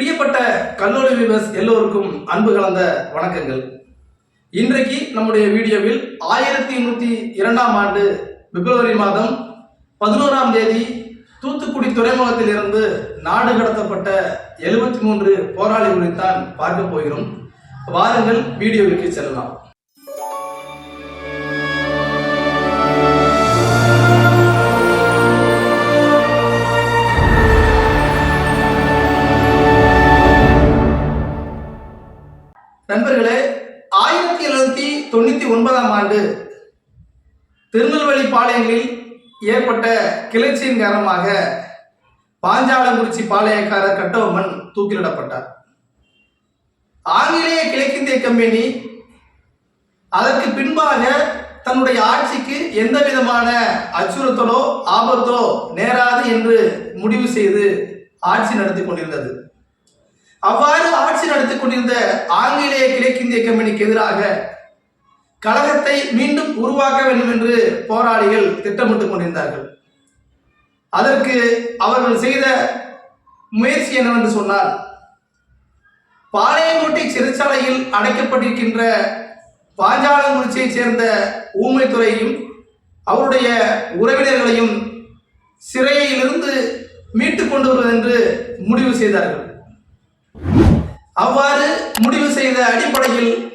பிரியப்பட்ட கல்லூரி விவஸ் எல்லோருக்கும் அன்பு கலந்த வணக்கங்கள். இன்றைக்கு நம்முடைய வீடியோவில் ஆயிரத்தி நூற்றி இரண்டாம் ஆண்டு பிப்ரவரி மாதம் பதினோராம் தேதி தூத்துக்குடி துறைமுகத்திலிருந்து நாடு கடத்தப்பட்ட எழுபத்தி மூன்று போராளிகளைத்தான் பார்க்க போகிறோம். வாருங்கள் வீடியோவிற்கு செல்லலாம். ஒன்பதாம் ஆண்டு திருநெல்வேலி பாளையங்களில் ஏற்பட்ட கிளர்ச்சியின் காரணமாக பாஞ்சாலங்குறிச்சி பாளையக்காரர் கட்டபொம்மன் தூக்கிலிடப்பட்டார். ஆங்கிலேய கிழக்கிந்திய கம்பெனி அதற்கு பின்பாக தன்னுடைய ஆட்சிக்கு எந்த விதமான அச்சுறுத்தலோ ஆபத்தோ நேராது என்று முடிவு செய்து ஆட்சி நடத்தி கொண்டிருந்தது. அவ்வாறு ஆட்சி நடத்தி கொண்டிருந்த ஆங்கிலேய கிழக்கிந்திய கம்பெனிக்கு எதிராக கழகத்தை மீண்டும் உருவாக்க வேண்டும் என்று போராளிகள் திட்டமிட்டுக் கொண்டிருந்தார்கள். அதற்கு அவர்கள் செய்த முயற்சி என்னவென்று சொன்னால் பாளையங்கோட்டை சிறைச்சாலையில் அடைக்கப்பட்டிருக்கின்ற பாஞ்சாலங்குறிச்சியைச் சேர்ந்த ஊமைத்துறையையும் அவருடைய உறவினர்களையும் சிறையிலிருந்து மீட்டுக் கொண்டு வருவது என்று முடிவு செய்தார்கள். அவ்வாறு முடிவு செய்த அடிப்படையில்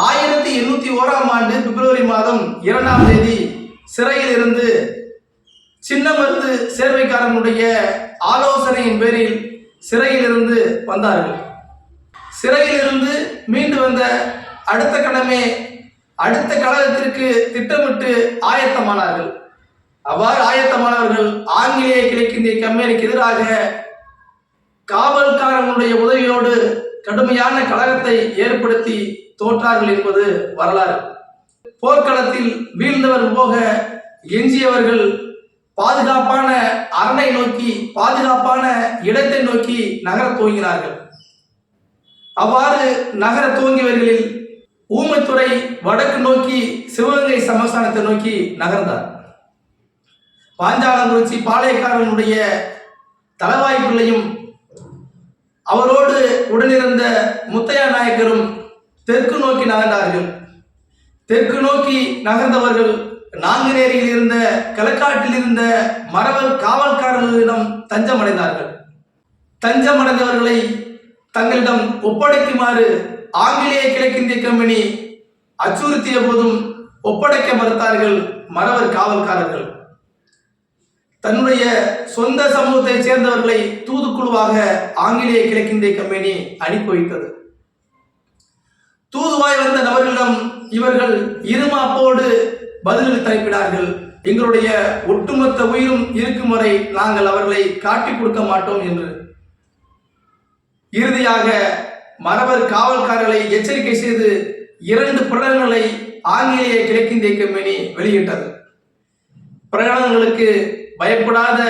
ஆயிரத்தி எண்ணூத்தி ஓராம் ஆண்டு பிப்ரவரி மாதம் இரண்டாம் தேதி சிறையில் இருந்து சின்னமருது சேர்வைக்காரனுடைய ஆலோசனையின் பேரில் சிறையில் இருந்து வந்தார்கள். சிறையில் இருந்து மீண்டு வந்த அடுத்த கடமே அடுத்த கழகத்திற்கு திட்டமிட்டு ஆயத்தமானார்கள். அவ்வாறு ஆயத்தமானவர்கள் ஆங்கிலேய கிழக்கிந்திய கம்பெனிக்கு எதிராக காவல்காரனுடைய உதவியோடு கடுமையான கழகத்தை ஏற்படுத்தி தோற்றார்கள் என்பது வரலாறு. போர்க்களத்தில் வீழ்ந்தவர் போக எஞ்சியவர்கள் பாதுகாப்பான அரணை நோக்கி பாதுகாப்பான இடத்தை நோக்கி நகர துவங்கினார்கள். அவ்வாறு நகர துவங்கியவர்களில் ஊமைத்துறை வடக்கு நோக்கி சிவகங்கை சமஸ்தானத்தை நோக்கி நகர்ந்தார். பாஞ்சாலங்குறிச்சி பாளையக்காரனுடைய தலவாய்ப்புகளையும் அவரோடு உடனிருந்த முத்தையா நாயக்கரும் தெற்கு நோக்கி நகர்ந்தார்கள். தெற்கு நோக்கி நகர்ந்தவர்கள் நாங்குநேரியில் இருந்த களக்காட்டில் இருந்த மரவர் காவல்காரர்களிடம் தஞ்சமடைந்தார்கள். தஞ்சமடைந்தவர்களை தங்களிடம் ஒப்படைக்குமாறு ஆங்கிலேய கிழக்கிந்திய கம்பெனி அச்சுறுத்திய போதும் ஒப்படைக்க மறுத்தார்கள் மறவர் காவல்காரர்கள். தன்னுடைய சொந்த சமூகத்தைச் சேர்ந்தவர்களை தூதுக்குழுவாக ஆங்கிலேய கிழக்கிந்திய கம்பெனி அனுப்பி வைத்தது. தூதுவாய் வந்த நபர்களிடம் இவர்கள் இருமாப்போடு பதிலில் தலைப்பினார்கள் எங்களுடைய ஒட்டுமொத்த உயிரும் இருக்கும் வரை நாங்கள் அவர்களை காட்டிக் கொடுக்க மாட்டோம் என்று. இறுதியாக மரபர் காவல்காரர்களை எச்சரிக்கை செய்து இரண்டு பிரகடனங்களை ஆங்கிலேய கிழக்கிந்திய கம்பெனி வெளியிட்டது. பிரகடனங்களுக்கு பயப்படாத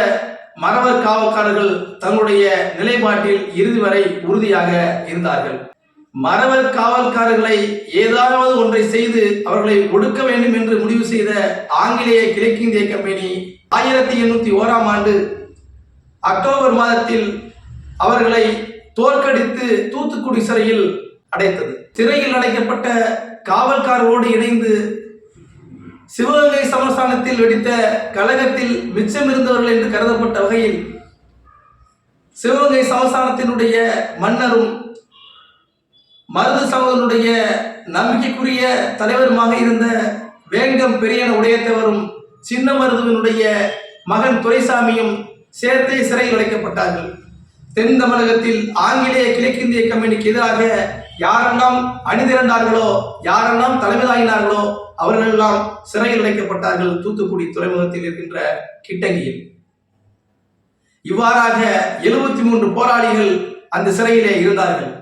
மரவர் காவல்காரர்கள் தங்களுடைய நிலைப்பாட்டில் இறுதி வரை உறுதியாக இருந்தார்கள். மரவர் காவல்காரர்களை ஏதாவது ஒன்றை செய்து அவர்களை ஒடுக்க வேண்டும் என்று முடிவு செய்த ஆங்கிலேய கிழக்கிந்திய கம்பெனி ஆயிரத்தி எண்ணூத்தி ஓராம் ஆண்டு அக்டோபர் மாதத்தில் அவர்களை தோற்கடித்து தூத்துக்குடி சிறையில் அடைத்தது. சிறையில் அடைக்கப்பட்ட காவல்காரரோடு இணைந்து சிவகங்கை சமஸ்தானத்தில் வெடித்த கழகத்தில் மிச்சமிருந்தவர்கள் என்று கருதப்பட்ட வகையில் சிவகங்கை சமஸ்தானத்தினுடைய மன்னரும் மருது சகோதரனுடைய நம்பிக்கைக்குரிய தலைவருமாக இருந்த வேங்கம் பெரியன உடையத்தவரும் சின்ன மருதுவனுடைய மகன் துரைசாமியும் சேர்த்தே சிறையில் அடைக்கப்பட்டார்கள். தென் தமிழகத்தில் ஆங்கிலேய கிழக்கிந்திய கம்பெனிக்கு எதிராக யாரெல்லாம் அணிதிரண்டார்களோ யாரெல்லாம் தலைமை அவர்கள் அவர்களெல்லாம் சிறையில் அடைக்கப்பட்டார்கள் தூத்துக்குடி துறைமுகத்தில் இருக்கின்ற கிட்டங்கியில். இவ்வாறாக எழுபத்தி மூன்று போராளிகள் அந்த சிறையிலே இருந்தார்கள்.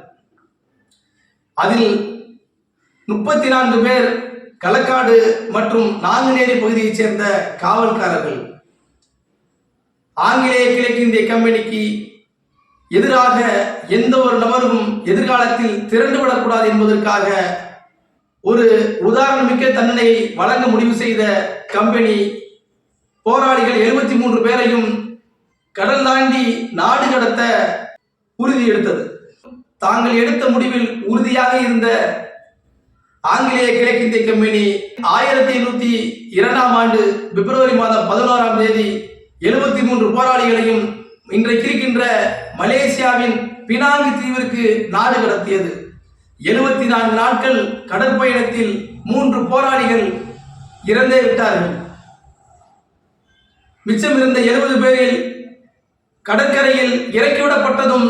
அதில் முப்பத்தி நான்கு பேர் களக்காடு மற்றும் நாங்குநேரி பகுதியைச் சேர்ந்த காவல்காரர்கள். ஆங்கிலேய கிழக்கிந்திய கம்பெனிக்கு எதிராக எந்த ஒரு நபரும் எதிர்காலத்தில் திரண்டுவிடக்கூடாது என்பதற்காக ஒரு உதாரணமிக்க தண்டனையை வழங்க முடிவு செய்த கம்பெனி போராளிகள் எழுபத்தி மூன்று பேரையும் கடல் தாண்டி நாடு கடத்த உறுதி எடுத்தது. தாங்கள் எடுத்த முடிவில் உறுதியாக இருந்த ஆங்கிலேய கிழக்கிந்திய கம்பெனி ஆயிரத்தி எண்ணூத்தி இரண்டாம் ஆண்டு பிப்ரவரி மாதம் பதினோராம் தேதி எழுபத்தி மூன்று போராளிகளையும் இன்றைக்கு இருக்கின்ற மலேசியாவின் பினாங்கு தீவிற்கு நாடு கடத்தியது. எழுபத்தி நான்கு நாட்கள் கடற்பயணத்தில் மூன்று போராளிகள் இறந்தே விட்டார்கள். மிச்சம் இருந்த எழுபது பேரில் கடற்கரையில் இறக்கிவிடப்பட்டதும்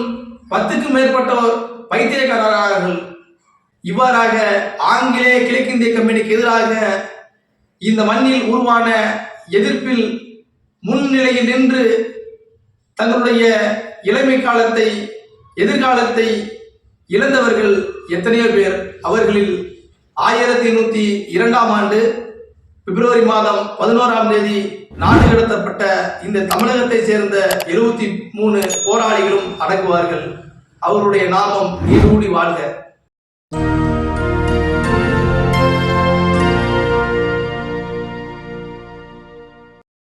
பத்துக்கும் மேற்பட்டோர் பைத்தியக்காரர்கள் இவ்வாறாக ஆங்கிலேய கிழக்கிந்திய கம்பெனிக்கு எதிராக இந்த மண்ணில் உருவான எதிர்ப்பில் முன்னிலையில் நின்று தங்களுடைய இளமை காலத்தை எதிர்காலத்தை இழந்தவர்கள் எத்தனையோ பேர். அவர்களில் ஆயிரத்தி எண்ணூத்தி இரண்டாம் ஆண்டு பிப்ரவரி மாதம் பதினோராம் தேதி நாடு கடத்தப்பட்ட இந்த தமிழகத்தை சேர்ந்த எழுபத்தி மூணு போராளிகளும் அடங்குவார்கள். அவருடைய நாமம் நீரூடி வாழ்க.